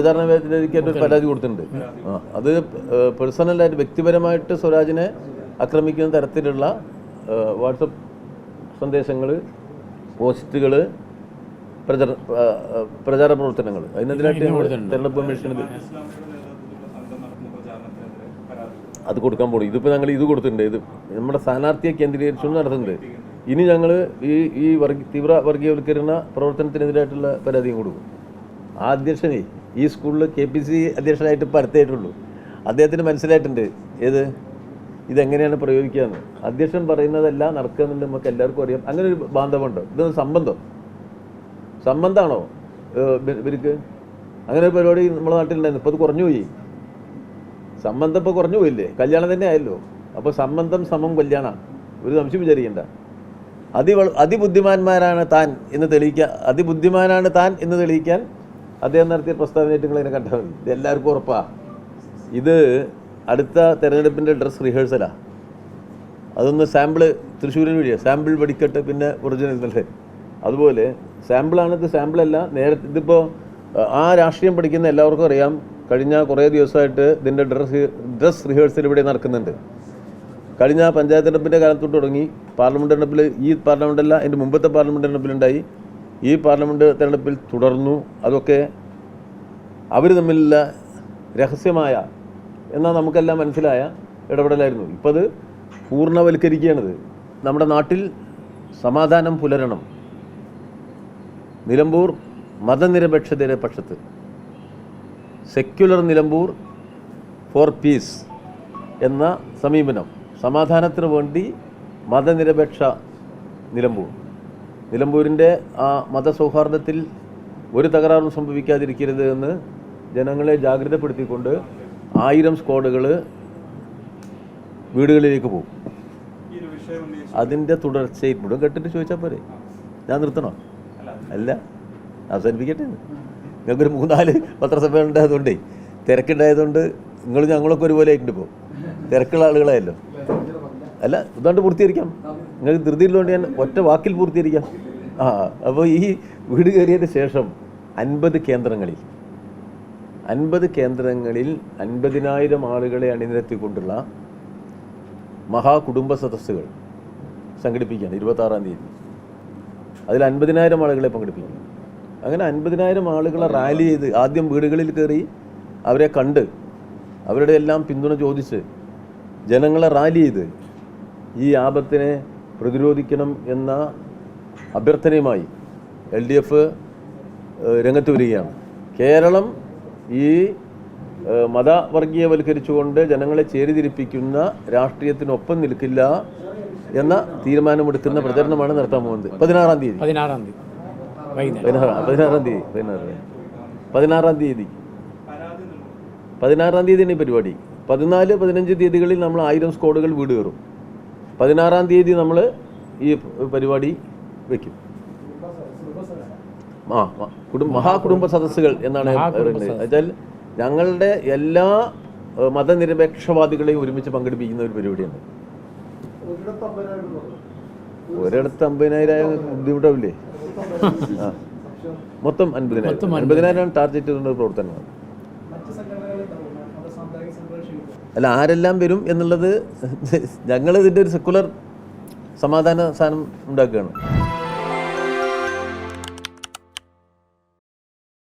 പ്രചാരണ വേദിക്കായിട്ട് ഒരു പരാതി കൊടുത്തിട്ടുണ്ട്. ആ അത് പേഴ്സണലായിട്ട് വ്യക്തിപരമായിട്ട് സ്വരാജിനെ ആക്രമിക്കുന്ന തരത്തിലുള്ള വാട്സപ്പ് സന്ദേശങ്ങൾ പോസ്റ്റുകൾ പ്രചാര പ്രചാര പ്രവർത്തനങ്ങൾ അതിനെതിരായിട്ട് തെരഞ്ഞെടുപ്പ് കമ്മീഷന് അത് കൊടുക്കാൻ പോകും ഇതിപ്പോൾ ഞങ്ങൾ ഇത് കൊടുത്തിട്ടുണ്ട്. ഇത് നമ്മുടെ സ്ഥാനാർത്ഥിയെ കേന്ദ്രീകരിച്ചുകൊണ്ട് നടത്തുന്നുണ്ട്. ഇനി ഞങ്ങൾ ഈ ഈ വർഗ തീവ്ര വർഗീയവൽക്കരണ പ്രവർത്തനത്തിനെതിരായിട്ടുള്ള പരാതിയും കൊടുക്കും. ആ അധ്യക്ഷനെ ഈ സ്കൂളിൽ കെ പി സി അധ്യക്ഷനായിട്ട് ഇപ്പോൾ അദ്ദേഹത്തിന് മനസ്സിലായിട്ടുണ്ട്. ഏത്? ഇതെങ്ങനെയാണ് പ്രയോഗിക്കുകയെന്ന് അധ്യക്ഷൻ പറയുന്നതെല്ലാം നടക്കുന്നുണ്ട് നമുക്ക് എല്ലാവർക്കും അറിയാം. അങ്ങനെ ഒരു ബാന്ധവമുണ്ടോ. ഇതൊരു സംബന്ധം. സംബന്ധമാണോ ഇവർക്ക് അങ്ങനെ ഒരു പരിപാടി നമ്മുടെ നാട്ടിലുണ്ടായിരുന്നു. ഇപ്പോൾ അത് കുറഞ്ഞു പോയി. സംബന്ധം ഇപ്പോൾ കുറഞ്ഞു പോയില്ലേ? കല്യാണം തന്നെ ആയല്ലോ. അപ്പോൾ സംബന്ധം സമം കല്യാണം. ഒരു സംശയം വിചാരിക്കണ്ട. അതി അതിബുദ്ധിമാന്മാരാണ് താൻ എന്ന് തെളിയിക്കാൻ അതിബുദ്ധിമാനാണ് താൻ എന്ന് തെളിയിക്കാൻ അദ്ദേഹം നടത്തിയ പ്രസ്താവനയായിട്ട് നിങ്ങൾ ഇതിനെ കണ്ടാൽ ഇത് എല്ലാവർക്കും ഉറപ്പാ. ഇത് അടുത്ത തെരഞ്ഞെടുപ്പിന്റെ ഡ്രസ് റിഹേഴ്സലാ അതൊന്ന് സാമ്പിൾ തൃശ്ശൂരിന് വഴിയാണ് സാമ്പിൾ വെടിക്കെട്ട് പിന്നെ ഒറിജിനൽ എന്നല്ലേ അതുപോലെ സാമ്പിളാണ് ഇത് സാമ്പിളല്ല നേരെ ഇതിപ്പോൾ ആ രാഷ്ട്രീയം പഠിക്കുന്ന എല്ലാവർക്കും അറിയാം. കഴിഞ്ഞ കുറേ ദിവസമായിട്ട് ഇതിന്റെ ഡ്രസ് ഡ്രസ് റിഹേഴ്സൽ ഇവിടെ നടക്കുന്നുണ്ട്. കഴിഞ്ഞ പഞ്ചായത്ത് തെരഞ്ഞെടുപ്പിന്റെ കാലത്ത് തുടങ്ങി. പാർലമെന്റ് തെരഞ്ഞെടുപ്പിൽ ഈ പാർലമെന്റല്ല എന്റെ മുമ്പത്തെ പാർലമെന്റ് തെരഞ്ഞെടുപ്പിലുണ്ടായി. ഈ പാർലമെന്റ് തെരഞ്ഞെടുപ്പിൽ തുടർന്നു. അതൊക്കെ അവർ തമ്മിലുള്ള രഹസ്യമായ എന്നാൽ നമുക്കെല്ലാം മനസ്സിലായ ഇടപെടലായിരുന്നു. ഇപ്പോൾ അത് പൂർണവൽക്കരിക്കുകയാണിത്. നമ്മുടെ നാട്ടിൽ സമാധാനം പുലരണം. നിലമ്പൂർ മതനിരപേക്ഷതയുടെ പക്ഷത്ത്. സെക്യുലർ നിലമ്പൂർ ഫോർ പീസ് എന്ന സമീപനം. സമാധാനത്തിന് വേണ്ടി മതനിരപേക്ഷ നിലമ്പൂർ. നിലമ്പൂരിന്റെ ആ മതസൗഹാർദ്ദത്തിൽ ഒരു തകരാറും സംഭവിക്കാതിരിക്കരുത് എന്ന് ജനങ്ങളെ ജാഗ്രതപ്പെടുത്തിക്കൊണ്ട് ആയിരം സ്ക്വാഡുകൾ വീടുകളിലേക്ക് പോകും. അതിന്റെ തുടർച്ചയിൽ മുഴുവൻ കേട്ടിട്ട് ചോദിച്ചാൽ പോരെ? ഞാൻ നിർത്തണോ? അല്ല അവസാനിപ്പിക്കട്ടെ. ഞങ്ങൾക്കൊരു മൂന്നാൽ പത്രസഭ ഉണ്ടായതുകൊണ്ടേ തിരക്കുണ്ടായതുകൊണ്ട് നിങ്ങൾ ഞങ്ങളൊക്കെ ഒരുപോലെ ആയിട്ടുണ്ട് ഇപ്പോൾ തിരക്കുള്ള ആളുകളായല്ലോ. അല്ല ഇതുകൊണ്ട് പൂർത്തീകരിക്കാം. നിങ്ങൾക്ക് ധൃതിയുള്ളതുകൊണ്ട് ഞാൻ ഒറ്റ വാക്കിൽ പൂർത്തീകരിക്കാം. ആ അപ്പോൾ ഈ വീട് കയറിയതിന് ശേഷം അൻപത് കേന്ദ്രങ്ങളിൽ അൻപത് കേന്ദ്രങ്ങളിൽ അൻപതിനായിരം ആളുകളെ അണിനിരത്തിക്കൊണ്ടുള്ള മഹാകുടുംബ സദസ്സുകൾ സംഘടിപ്പിക്കുകയാണ് ഇരുപത്താറാം തീയതി. അതിൽ അൻപതിനായിരം ആളുകളെ പങ്കെടുപ്പിക്കുന്നു. അങ്ങനെ അൻപതിനായിരം ആളുകളെ റാലി ചെയ്ത് ആദ്യം വീടുകളിൽ കയറി അവരെ കണ്ട് അവരുടെ എല്ലാം പിന്തുണ ചോദിച്ച് ജനങ്ങളെ റാലി ചെയ്ത് ഈ ആപത്തിനെ പ്രതിരോധിക്കണം എന്ന അഭ്യർത്ഥനയുമായി എൽ ഡി എഫ് രംഗത്ത് വരികയാണ്. കേരളം ഈ മതവർഗീയവൽക്കരിച്ചുകൊണ്ട് ജനങ്ങളെ ചേരിതിരിപ്പിക്കുന്ന രാഷ്ട്രീയത്തിനൊപ്പം നിൽക്കില്ല എന്ന തീരുമാനമെടുക്കുന്ന പ്രചരണമാണ് നടത്താൻ പോകുന്നത്. പതിനാറാം തീയതി. പതിനാറാം തീയതി. പതിനാറാം തീയതി പതിനാറ്. പതിനാറാം തീയതി. പതിനാറാം തീയതി ഈ പരിപാടി. പതിനാല് പതിനഞ്ച് തീയതികളിൽ നമ്മൾ ആയിരം സ്ക്വാഡുകൾ വീട് കയറും. പതിനാറാം തീയതി നമ്മൾ ഈ പരിപാടി വയ്ക്കും ആ കുടുംബ മഹാകുടുംബ സദസ്സുകൾ എന്നാണ് വെച്ചാൽ ഞങ്ങളുടെ എല്ലാ മതനിരപേക്ഷവാദികളെയും ഒരുമിച്ച് പങ്കെടുപ്പിക്കുന്ന ഒരു പരിപാടിയാണ്. ഒരിടത്ത് അമ്പതിനായിരം ബുദ്ധിമുട്ടാവില്ലേ? ആ. മൊത്തം അൻപതിനായിരം. അൻപതിനായിരം. ടാർഗറ്റ് പ്രവർത്തനമാണ്. അല്ല ആരെല്ലാം വരും എന്നുള്ളത് ഞങ്ങൾ ഇതിന്റെ ഒരു സെക്കുലർ സമാധാന സാധനം ഉണ്ടാക്കുകയാണ്.